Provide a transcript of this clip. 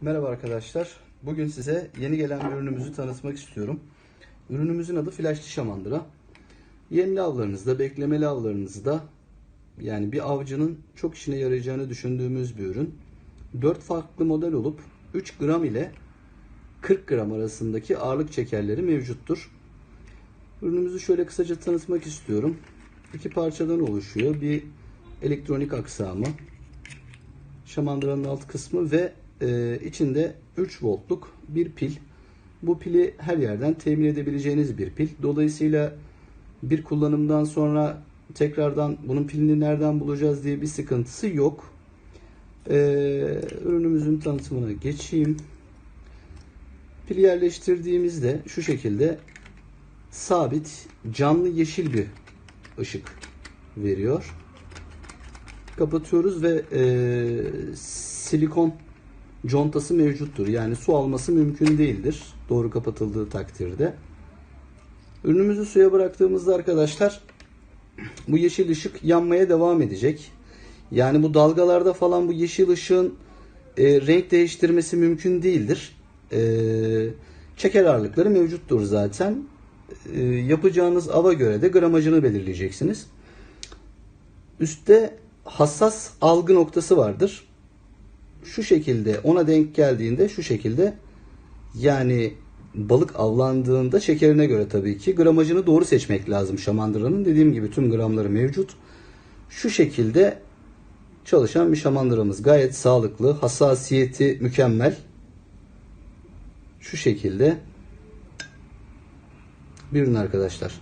Merhaba arkadaşlar. Bugün size yeni gelen bir ürünümüzü tanıtmak istiyorum. Ürünümüzün adı flaşlı şamandıra. Yemli avlarınızda, beklemeli avlarınızda yani bir avcının çok işine yarayacağını düşündüğümüz bir ürün. 4 farklı model olup 3 gram ile 40 gram arasındaki ağırlık çekerleri mevcuttur. Ürünümüzü şöyle kısaca tanıtmak istiyorum. İki parçadan oluşuyor. Bir elektronik aksamı, şamandıranın alt kısmı ve e, içinde 3 voltluk bir pil. Bu pili her yerden temin edebileceğiniz bir pil. Dolayısıyla bir kullanımdan sonra tekrardan bunun pilini nereden bulacağız diye bir sıkıntısı yok. E, ürünümüzün tanıtımına geçeyim. Pili yerleştirdiğimizde şu şekilde sabit canlı yeşil bir ışık veriyor. Kapatıyoruz ve e, silikon contası mevcuttur. Yani su alması mümkün değildir. Doğru kapatıldığı takdirde. Ürünümüzü suya bıraktığımızda arkadaşlar bu yeşil ışık yanmaya devam edecek. Yani bu dalgalarda falan bu yeşil ışığın e, renk değiştirmesi mümkün değildir. E, çeker ağırlıkları mevcuttur zaten. E, yapacağınız ava göre de gramajını belirleyeceksiniz. Üstte hassas algı noktası vardır. Şu şekilde ona denk geldiğinde şu şekilde yani balık avlandığında şekerine göre tabii ki gramajını doğru seçmek lazım şamandıranın. Dediğim gibi tüm gramları mevcut. Şu şekilde çalışan bir şamandıramız. Gayet sağlıklı. Hassasiyeti mükemmel. Şu şekilde bir arkadaşlar.